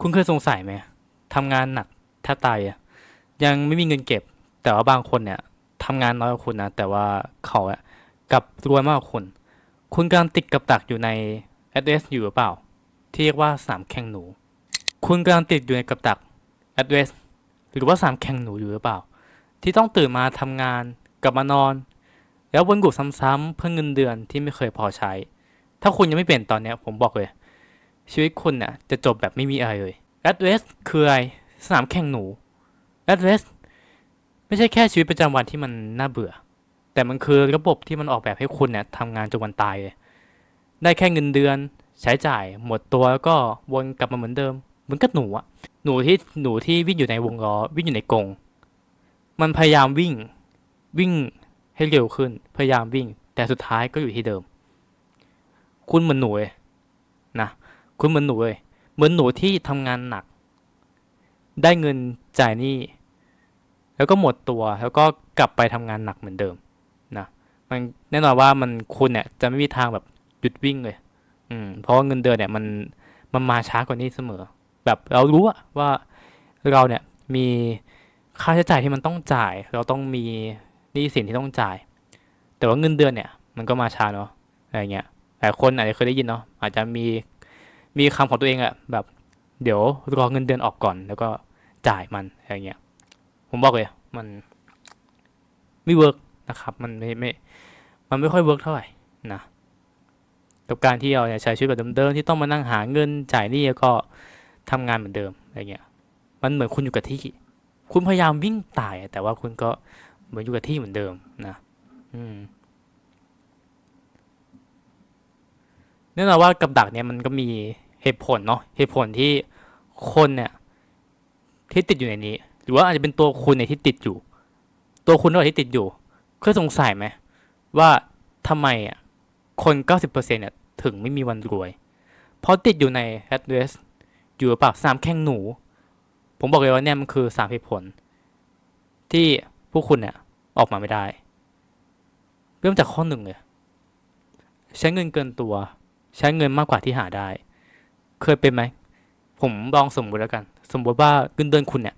คุณเคยสงสัยไหมทำงานหนักแทบตายอะยังไม่มีเงินเก็บ แต่ว่าบางคนเนี่ยทำงานน้อยกว่าคุณนะแต่ว่าเขาอะกลับรวยมากกว่าคุณ คุณกำลังติดกับดักอยู่ใน address อยู่หรือเปล่า ที่เรียกว่าสามแข่งหนู คุณกำลังติดอยู่ในกับดัก address หรือว่าสามแข่งหนูอยู่หรือเปล่า ที่ต้องตื่นมาทำงานกลับมานอน แล้ววนลูปซ้ำๆเพื่อเงินเดือนที่ไม่เคยพอใช้ ถ้าคุณยังไม่เปลี่ยนตอนเนี้ยผมบอกเลย ชีวิตคุณเนี่ยจะจบแบบไม่มีอะไรเลย address คืออะไรสนามแข่งหนู address ไม่ใช่แค่ชีวิตประจำวันที่มันน่าเบื่อ แต่มันคือระบบที่มันออกแบบให้คุณเนี่ยทำงานจนวันตายเลยได้แค่เงินเดือนใช้จ่ายหมดตัวแล้วก็วนกลับมาเหมือนเดิมเหมือนกับหนูอะหนูที่หนูที่วิ่งอยู่ในวงล้อวิ่งอยู่ในกรงมันพยายามวิ่งวิ่งให้เร็วขึ้น พยายามวิ่ง แต่สุดท้ายก็อยู่ที่เดิม คุณเหมือนหนูเลยนะ คุณเหมือนหนูเลยเหมือนหนูที่ทำงานหนัก ได้เงินจ่ายหนี้แล้วก็หมดตัวแล้วก็กลับไปทำงานหนักเหมือนเดิมนะมันแน่นอนว่ามันคุณเนี่ยจะไม่มีทางแบบหยุดวิ่งเลย อืม เพราะว่าเงินเดือนเนี่ยมันมันมาช้ากว่านี้เสมอ แบบเรารู้อะว่าเราเนี่ยมีค่าใช้จ่ายที่มันต้องจ่าย เราต้องมีหนี้สินที่ต้องจ่าย แต่ว่าเงินเดือนเนี่ย มันก็มาช้าเนาะอะไรเงี้ยหลายคนอาจจะเคยได้ยินเนาะอาจจะมี มีคำของตัวเองอะแบบ เดี๋ยวรอเงินเดือนออกก่อน แล้วก็จ่ายมันอะไรเงี้ย ผมบอกเลย มันไม่เวิร์กนะครับ มันไม่ไม่ มันไม่ค่อยเวิร์กเท่าไหร่นะกับการที่เราเนี่ยใช้ชีวิตแบบเดิมๆที่ต้องมานั่งหาเงินจ่ายหนี้แล้วก็ทำงานเหมือนเดิมอะไรเงี้ย มันเหมือนคุณอยู่กับที่ คุณพยายามวิ่งตายแต่ว่าคุณก็เหมือนอยู่กับที่เหมือนเดิมนะ อืม แน่นอนว่ากับดักเนี่ยมันก็มีเหตุผลเนาะเหตุผลที่คนเนี่ยที่ติดอยู่ในนี้ หรือว่าอาจจะเป็นตัวคุณเนี่ยที่ติดอยู่ ตัวคุณด้วยที่ติดอยู่เคยสงสัยไหมว่าทำไมอะคน90%เนี่ยถึงไม่มีวันรวย เพราะติดอยู่ใน address อยู่ปล่าสามแข้งหนู ผมบอกเลยว่าเนี่ยมันคือสามเหตุผล ที่พวกคุณเนี่ยออกมาไม่ได้ เริ่มจากข้อหนึ่งเลยใช้เงินเกินตัว ใช้เงินมากกว่าที่หาได้ เคยเป็นไหม ผมลองสมมติแล้วกัน สมมติว่าเงินเดือนคุณเนี่ย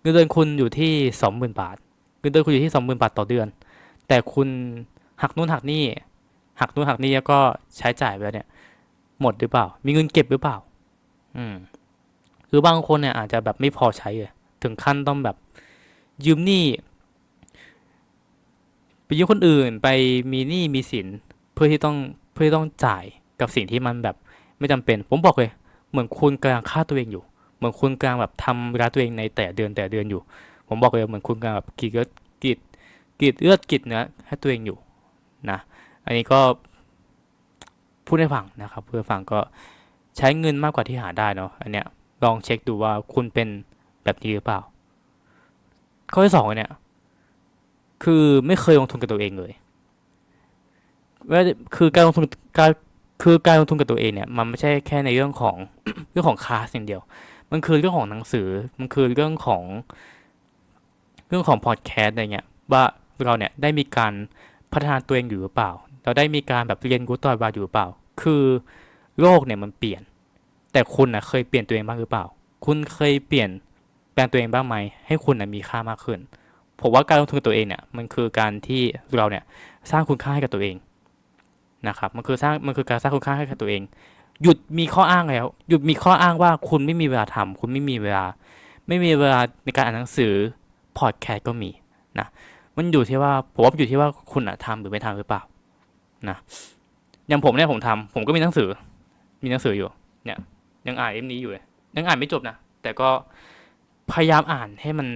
เงินเดือนคุณอยู่ที่สองหมื่นบาท เงินเดือนคุณอยู่ที่สองหมื่นบาทต่อเดือน แต่คุณหักนู่นหักนี่ หักนู่นหักนี่แล้วก็ใช้จ่ายไปแล้วเนี่ย หมดหรือเปล่า มีเงินเก็บหรือเปล่า อืมหรือบางคนเนี่ยอาจจะแบบไม่พอใช้เลยถึงขั้นต้องแบบยืมหนี้ไปยืมคนอื่นไปมีหนี้มีสินเพื่อที่ต้องเพื่อที่ต้องจ่าย กับสิ่งที่มันแบบไม่จำเป็น ผมบอกเลย เหมือนคุณกำลังฆ่าตัวเองอยู่ เหมือนคุณกำลังแบบทำร้ายตัวเองในแต่เดือนแต่เดือนอยู่ ผมบอกเลยเหมือนคุณกำลังแบบกีดเลือดกีดกีดเลือดกีดเนื้อให้ตัวเองอยู่นะ อันนี้ก็พูดให้ฟังนะครับเพื่อฟังก็ใช้เงินมากกว่าที่หาได้เนาะอันเนี้ยลองเช็คดูว่าคุณเป็นแบบนี้หรือเปล่า ข้อที่สองเนี่ย คือไม่เคยลงทุนกับตัวเองเลยว่าคือการลงทุนการ คือการลงทุนกับตัวเองเนี่ยมันไม่ใช่แค่ในเรื่องของเรื่องของคลาสอย่างเดียว มันคือเรื่องของหนังสือ มันคือเรื่องของเรื่องของพอดแคสต์อะไรเงี้ยว่าเราเนี่ยได้มีการพัฒนาตัวเองอยู่หรือเปล่า เราได้มีการแบบเรียนรู้ตัวเองอยู่หรือเปล่า คือโลกเนี่ยมันเปลี่ยน แต่คุณนะเคยเปลี่ยนตัวเองบ้างหรือเปล่า คุณเคยเปลี่ยนแปลงตัวเองบ้างไหมให้คุณนะมีค่ามากขึ้นผมว่าการลงทุนกับตัวเองเนี่ยมันคือการที่เราเนี่ยสร้างคุณค่าให้กับตัวเอง นะครับมันคือสร้างมันคือการสร้างคุณค่าให้กับตัวเอง หยุดมีข้ออ้างแล้ว หยุดมีข้ออ้างว่าคุณไม่มีเวลาทำคุณไม่มีเวลา ไม่มีเวลาในการอ่านหนังสือพอดแคสต์ก็มีนะมันอยู่ที่ว่าผมว่าอยู่ที่ว่าคุณอะทำหรือไม่ทำหรือเปล่านะอย่างผมเนี่ยผมทำผมก็มีหนังสือ มีหนังสืออยู่ เนี่ย ยังอ่านเล่มนี้อยู่เลยยังอ่านไม่จบนะแต่ก็พยายามอ่านให้มัน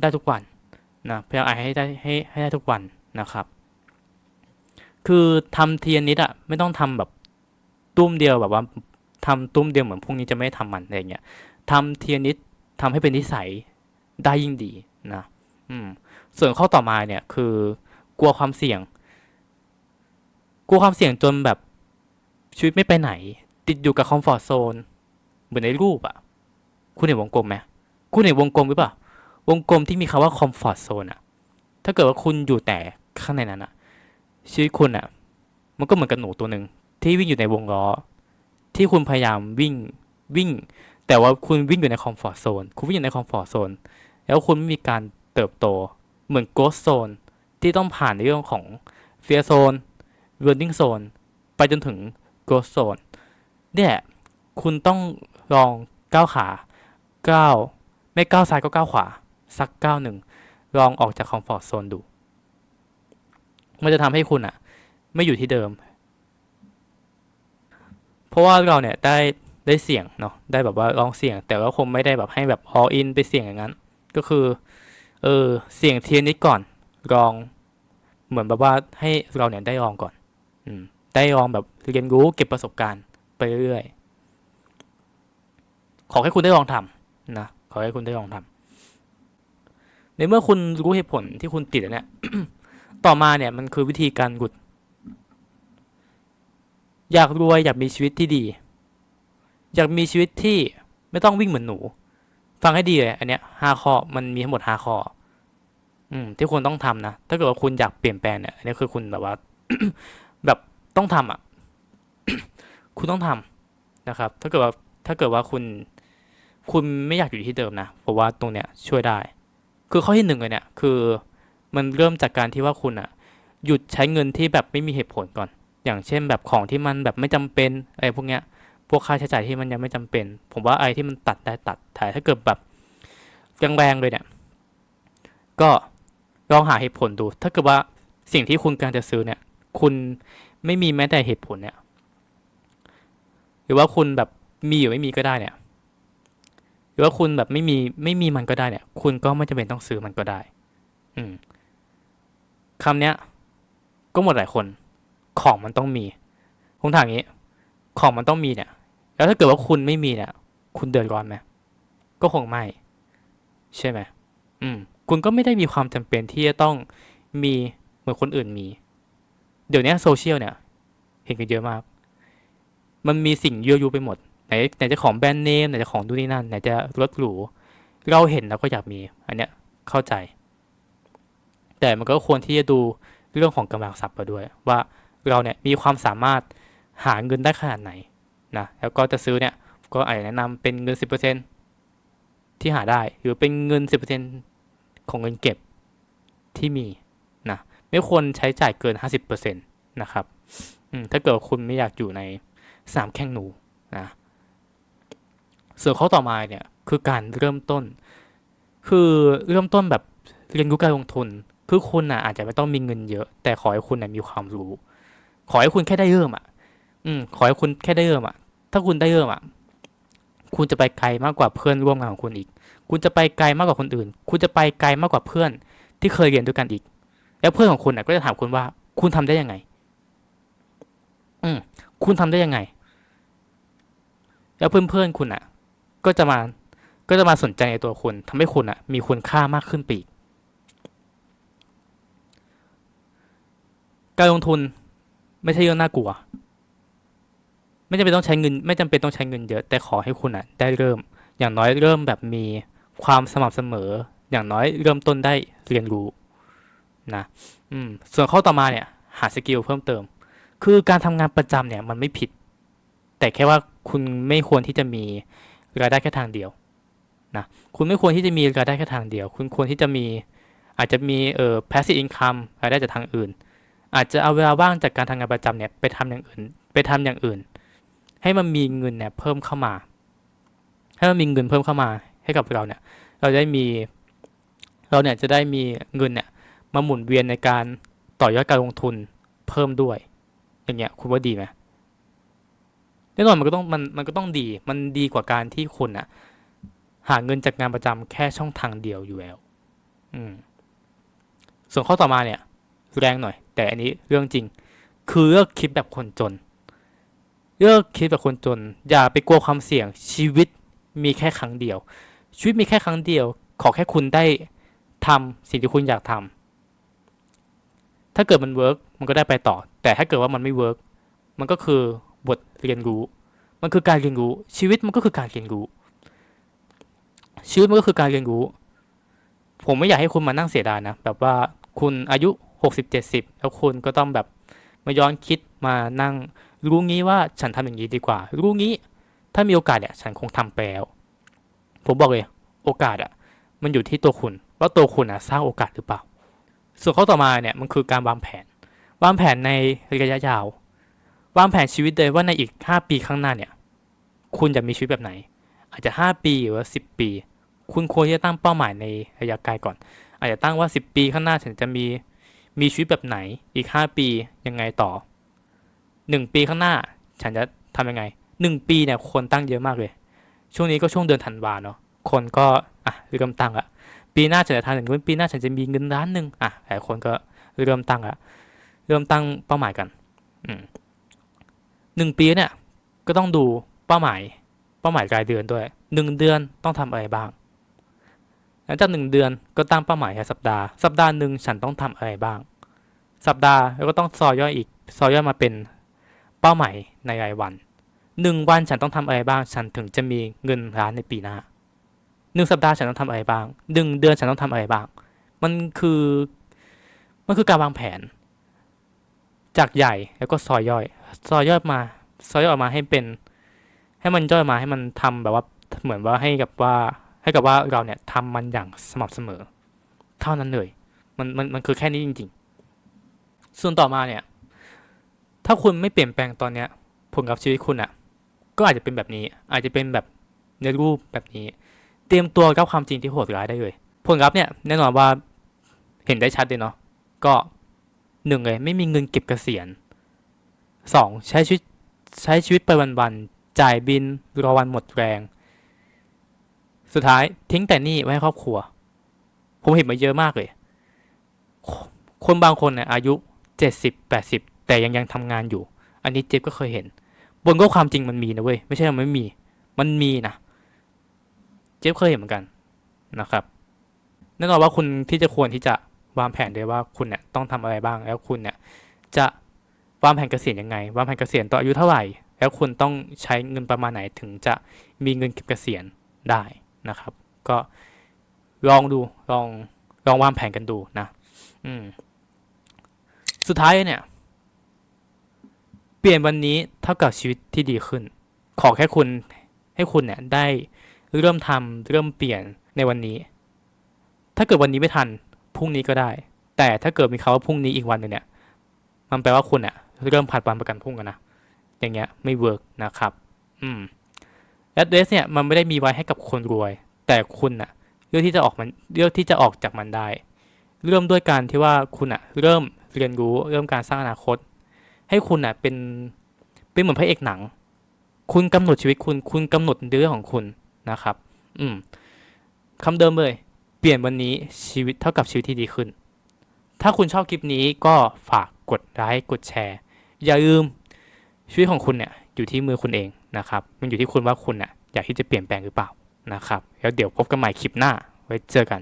ได้ทุกวันนะพยายามอ่านให้ได้ให้ให้ได้ทุกวันนะครับ คือทำเทียนนิดอะไม่ต้องทำแบบตุ้มเดียวแบบว่าทำตุ้มเดียวเหมือนพรุ่งนี้จะไม่ทำมันอะไรเงี้ยทำเทียนนิดทำให้เป็นนิสัยได้ยิ่งดีนะอืมส่วนข้อต่อมาเนี่ยคือกลัวความเสี่ยง กลัวความเสี่ยงจนแบบชีวิตไม่ไปไหน ติดอยู่กับคอมฟอร์ทโซนเหมือนในรูปอะคุณเห็นวงกลมไหมคุณเห็นวงกลมหรือเปล่าวงกลมที่มีคำว่าคอมฟอร์ทโซนอะถ้าเกิดว่าคุณอยู่แต่ข้างในนั้นอะ ชีวิตคุณอะมันก็เหมือนกับหนูตัวหนึ่งที่วิ่งอยู่ในวงล้อ ที่คุณพยายามวิ่งวิ่ง แต่ว่าคุณวิ่งอยู่ในคอมฟอร์ z โซนคุณวิ่งอยู่ในคอมฟอร์ z โซนแล้วคุณไม่มีการเติบโตเหมือนโกสโซนที่ต้องผ่านในเรื่องของเฟียโซนเว r ร์ i ิ g โซนไปจนถึงโกสโซนเนี่ยคุณต้องลองก้าวขาก้าวไม่ก้าวซ้ายก็ก้าวขวา สักก้าวหนึ่ง ลองออกจากคอมฟอร์ z โซนดู มันจะทำให้คุณอะไม่อยู่ที่เดิม เพราะว่าเราเนี่ยได้ได้เสี่ยงเนาะได้แบบว่าลองเสี่ยง แต่ว่าคงไม่ได้แบบให้แบบ all in ไปเสี่ยงอย่างนั้น ก็คือเออเสี่ยงเทียนนิดก่อนลองเหมือนแบบว่าให้เราเนี่ยได้ลองก่อนอืมได้ลองแบบเรียนรู้เก็บประสบการณ์ไปเรื่อยๆขอให้คุณได้ลองทำนะขอให้คุณได้ลองทำในเมื่อคุณรู้เหตุผลที่คุณติดเนี่ย ต่อมาเนี่ยมันคือวิธีการหยุด อยากรวยอยากมีชีวิตที่ดี อยากมีชีวิตที่ไม่ต้องวิ่งเหมือนหนู ฟังให้ดีเลยอันเนี้ยห้าข้อมันมีทั้งหมดห้าข้ออืมที่คุณต้องทำนะ ถ้าเกิดว่าคุณอยากเปลี่ยนแปลงเนี่ยอันนี้คือคุณแบบว่า แบบต้องทำอะ คุณต้องทำนะครับ ถ้าเกิดว่าถ้าเกิดว่าคุณ คุณไม่อยากอยู่ที่เดิมนะผมว่าตรงเนี้ยช่วยได้ คือข้อที่หนึ่งเลยเนี่ย คือ มันเริ่มจากการที่ว่าคุณอะหยุดใช้เงินที่แบบไม่มีเหตุผลก่อน อย่างเช่นแบบของที่มันแบบไม่จำเป็นอะไรพวกเนี้ย พวกค่าใช้จ่ายที่มันยังไม่จำเป็น ผมว่าไอ้ที่มันตัดได้ตัดแต่ถ้าเกิดแบบแรงๆเลยเนี่ย ก็ลองหาเหตุผลดู ถ้าเกิดว่าสิ่งที่คุณกำลังจะซื้อเนี่ย คุณไม่มีแม้แต่เหตุผลเนี่ย หรือว่าคุณแบบมีหรือไม่มีก็ได้เนี่ย หรือว่าคุณแบบไม่มีไม่มีมันก็ได้เนี่ย คุณก็ไม่จำเป็นต้องซื้อมันก็ได้ อืม คำเนี้ย ก็หมดหลายคน ของมันต้องมี ผมถามงี้ ของมันต้องมีเนี่ย แล้วถ้าเกิดว่าคุณไม่มีเนี่ย คุณเดือดร้อนไหมก็คงไม่ ใช่ไหมอืม คุณก็ไม่ได้มีความจำเป็นที่จะต้องมีเหมือนคนอื่นมี เดี๋ยวนี้โซเชียลเนี่ย เห็นกันเยอะมาก มันมีสิ่งยั่วยุไปหมดไหนไหนจะของแบรนด์เนมไหนจะของดูนี่นั่นไหนจะรถหรู เราเห็นเราก็อยากมี อันเนี้ยเข้าใจ แต่มันก็ควรที่จะดูเรื่องของกำลังทรัพย์ไปด้วย ว่าเราเนี่ยมีความสามารถหาเงินได้ขนาดไหนนะแล้วก็จะซื้อเนี่ยก็อาจจะแนะนำเป็นเงิน 10%ที่หาได้หรือเป็นเงิน 10%ของเงินเก็บที่มีนะไม่ควรใช้จ่ายเกิน 50%นะครับถ้าเกิดคุณไม่อยากอยู่ในสามแข่งหนูนะส่วนข้อต่อมาเนี่ยคือการเริ่มต้น คือเริ่มต้นแบบเรียนรู้การลงทุน คือคุณอะอาจจะไม่ต้องมีเงินเยอะ แต่ขอให้คุณน่ะมีความรู้ ขอให้คุณแค่ได้เริ่มอะ อืม ขอให้คุณแค่ได้เริ่มอะ ถ้าคุณได้เริ่มอะ คุณจะไปไกลมากกว่าเพื่อนร่วมงานของคุณอีก คุณจะไปไกลมากกว่าคนอื่น คุณจะไปไกลมากกว่าเพื่อน ที่เคยเรียนด้วยกันอีก แล้วเพื่อนของคุณอะก็จะถามคุณว่า คุณทำได้ยังไง อืม คุณทำได้ยังไง แล้วเพื่อนๆคุณอะ ก็จะมา ก็จะมาสนใจในตัวคุณทำให้คุณอะ มีคุณค่ามากขึ้นไปอีก การลงทุนไม่ใช่เรื่องน่ากลัว ไม่จำเป็นต้องใช้เงิน ไม่จำเป็นต้องใช้เงินเยอะ แต่ขอให้คุณอะได้เริ่ม อย่างน้อยเริ่มแบบมีความสม่ำเสมอ อย่างน้อยเริ่มต้นได้เรียนรู้นะอืมส่วนข้อต่อมาเนี่ย หาสกิลเพิ่มเติม คือการทำงานประจำเนี่ยมันไม่ผิด แต่แค่ว่าคุณไม่ควรที่จะมีรายได้แค่ทางเดียวนะคุณไม่ควรที่จะมีรายได้แค่ทางเดียว คุณควรที่จะมีอาจจะมีเอ่อ passive income รายได้จากทางอื่น อาจจะเอาเวลาว่างจากการทำงานประจำเนี่ยไปทำอย่างอื่น ไปทำอย่างอื่น ให้มันมีเงินเนี่ยเพิ่มเข้ามา ให้มันมีเงินเพิ่มเข้ามาให้กับเราเนี่ย เราจะได้มีเราเนี่ยจะได้มีเงินเนี่ยมาหมุนเวียนในการต่อยอดการลงทุนเพิ่มด้วย อย่างเงี้ยคุณว่าดีไหมแน่นอนมันก็ต้องมันมันก็ต้องดีมันดีกว่าการที่คุณอะหาเงินจากงานประจำแค่ช่องทางเดียวอยู่แล้ว อืมส่วนข้อต่อมาเนี่ย แรงหน่อย แต่อันนี้เรื่องจริง คือเลิกคิดแบบคนจน เลิกคิดแบบคนจน อย่าไปกลัวความเสี่ยงชีวิตมีแค่ครั้งเดียว ชีวิตมีแค่ครั้งเดียว ขอแค่คุณได้ทำสิ่งที่คุณอยากทำถ้าเกิดมันเวิร์กมันก็ได้ไปต่อ แต่ถ้าเกิดว่ามันไม่เวิร์กมันก็คือบทเรียนรู้ มันคือการเรียนรู้ ชีวิตมันก็คือการเรียนรู้ ชีวิตมันก็คือการเรียนรู้ ผมไม่อยากให้คุณมานั่งเสียดายนะ แบบว่าคุณอายุ หกสิบเจ็ดสิบแล้วคุณก็ต้องแบบมาย้อนคิดมานั่ง รู้งี้ว่าฉันทำอย่างนี้ดีกว่า รู้งี้ถ้ามีโอกาสเนี่ยฉันคงทำไปแล้วผมบอกเลยโอกาสอะมันอยู่ที่ตัวคุณว่าตัวคุณอะสร้างโอกาสหรือเปล่า ส่วนข้อต่อมาเนี่ยมันคือการวางแผน วางแผนในระยะยาว วางแผนชีวิตเลยว่าในอีก 5 ปีข้างหน้าเนี่ย คุณจะมีชีวิตแบบไหน อาจจะ 5 ปีหรือว่า10 ปี คุณควรจะตั้งเป้าหมายในระยะไกลก่อน อาจจะตั้งว่า 10 ปีข้างหน้าฉันจะมี มีชีวิตแบบไหนอีก 5 ปียังไงต่อ 1 ปีข้างหน้า ฉันจะทำยังไง 1 ปีเนี่ยคนตั้งเยอะมากเลย ช่วงนี้ก็ช่วงเดือนธันวาเนาะคนก็อะเริ่มตั้งละปีหน้าฉันจะทำอย่างนู้ปีหน้าฉันจะมีเงินล้านหนึ่งอะหลายคนก็เริ่มตั้งละเริ่มตั้งเป้าหมายกันอืมหนึ่งปีเนี่ยก็ต้องดูเป้าหมาย เป้าหมายรายเดือนด้วยหนึ่งเดือนต้องทำอะไรบ้าง ลังจากหนึ่งเดือนก็ตั้งเป้าหมายแค่สัปดาห์ สัปดาห์หนึ่งฉันต้องทำอะไรบ้าง สัปดาห์แล้วก็ต้องซอยย่อยอีก ซอยย่อยมาเป็นเป้าหมายในรายวันหนึ่งวันฉันต้องทำอะไรบ้าง ฉันถึงจะมีเงินล้านในปีหน้าหนึ่งสัปดาห์ฉันต้องทำอะไรบ้างหนึ่งเดือนฉันต้องทำอะไรบ้าง มันคือ มันคือการวางแผน จากใหญ่แล้วก็ซอยย่อย ซอยย่อยมา ซอยย่อยออกมาให้เป็น ให้มันย่อยมาให้มันทำแบบว่า เหมือนว่าให้กับว่า ให้กับว่าเราเนี่ยทำมันอย่างสม่ำเสมอ เท่านั้นเลย มันมันมันคือแค่นี้จริง ๆ ส่วนต่อมาเนี่ย ถ้าคุณไม่เปลี่ยนแปลงตอนเนี้ยผลกับชีวิตคุณอะ ก็อาจจะเป็นแบบนี้ อาจจะเป็นแบบในรูปแบบนี้ เตรียมตัวรับความจริงที่โหดร้ายได้เลย ผลลัพธ์เนี่ยแน่นอนว่าเห็นได้ชัดเลยเนาะก็หนึ่งเลยไม่มีเงินเก็บเกษียณสองใช้ชีวิตใช้ชีวิตไปวันๆจ่ายบินรอวันหมดแรง สุดท้ายทิ้งแต่หนี้ไว้ให้ครอบครัว ผมเห็นมาเยอะมากเลย คนบางคนเนี่ยอายุเจ็ดสิบแปดสิบแต่ยังยังทำงานอยู่ อันนี้เจ๊บก็เคยเห็น บนก็ความจริงมันมีนะเว้ยไม่ใช่มันไม่มี มันมีนะเจ๊บเคยเห็นเหมือนกันนะครับแน่นอนว่าคุณที่จะควรที่จะวางแผนด้วยว่าคุณเนี่ยต้องทำอะไรบ้าง แล้วคุณเนี่ยจะวางแผนเกษียณยังไงวางแผนเกษียณต่ออายุเท่าไหร่ แล้วคุณต้องใช้เงินประมาณไหนถึงจะมีเงินเก็บเกษียณได้ นะครับ ก็ลองดูลองลองวางแผนกันดูนะ อืม สุดท้ายเนี่ย เปลี่ยนวันนี้เท่ากับชีวิตที่ดีขึ้น ขอแค่คุณให้คุณเนี่ยได้เริ่มทำเริ่มเปลี่ยนในวันนี้ ถ้าเกิดวันนี้ไม่ทันพรุ่งนี้ก็ได้ แต่ถ้าเกิดมีคาว่าพรุ่งนี้อีกวันหนึ่งเนี่ย มันแปลว่าคุณเนี่ยเริ่มผัดวันประกันพรุ่งกันนะอย่างเงี้ยไม่เวิร์กนะครับ อืม แอดเดสเนี่ยมันไม่ได้มีไว้ให้กับคนรวย แต่คุณน่ะเลือกที่จะออกมันเลือกที่จะออกจากมันได้ เริ่มด้วยการที่ว่าคุณอะเริ่มเรียนรู้เริ่มการสร้างอนาคต ให้คุณอะเป็นเป็นเหมือนพระเอกหนัง คุณกำหนดชีวิตคุณ คุณกำหนดเรื่องของคุณนะครับ อืมคำเดิมเลย เปลี่ยนวันนี้ชีวิตเท่ากับชีวิตที่ดีขึ้น ถ้าคุณชอบคลิปนี้ก็ฝากกดไลค์กดแชร์ อย่าลืมชีวิตของคุณเนี่ยอยู่ที่มือคุณเอง นะครับ มันอยู่ที่คุณว่าคุณน่ะอยากที่จะเปลี่ยนแปลงหรือเปล่านะครับ แล้วเดี๋ยวพบกันใหม่คลิปหน้า ไว้เจอกัน